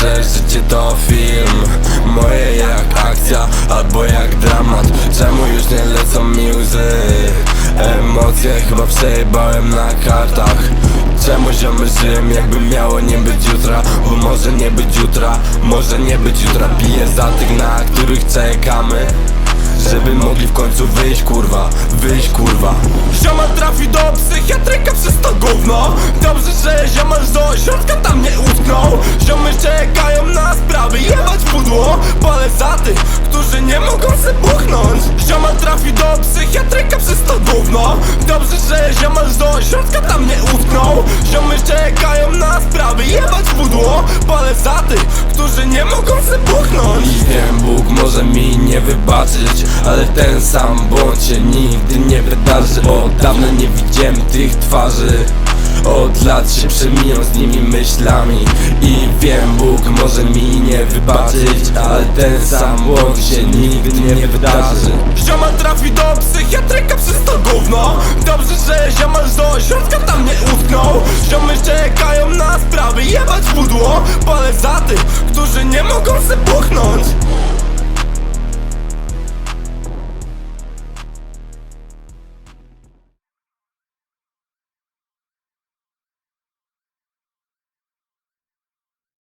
że życie to film. Moje jak akcja albo jak dramat. Czemu już nie lecą mi łzy? Emocje chyba przejebałem na kartach. Czemu ziomy żyłem jakby miało nie być jutra? Bo może nie być jutra, może nie być jutra. Piję za tych na których czekamy żeby mogli w końcu wyjść kurwa, wyjść kurwa. Zioma trafi do psychiatryka przez to gówno. Dobrze, że ziomarz do ośrodka tam Palę za tych, którzy nie mogą se buchnąć. Ziomal trafi do psychiatryka przez to gówno. Dobrze, że ziomal z ośrodka tam nie utknął. Ziomy czekają na sprawy, jebać pudło. Palę za tych, którzy nie mogą se buchnąć. I wiem, Bóg może mi nie wybaczyć Ale ten sam błąd się nigdy nie wydarzy Od dawna nie widziałem tych twarzy od lat się przemiją z nimi myślami I wiem, Bóg może mi nie wybaczyć Ale ten sam błąd się nigdy nie wydarzy. Ziomal trafi do psychiatryka przez to gówno. Dobrze, że ziomal z ośrodka tam nie utknął. Ziomy czekają na sprawy, jebać pudło. Palę za tych, którzy nie mogą se buchnąć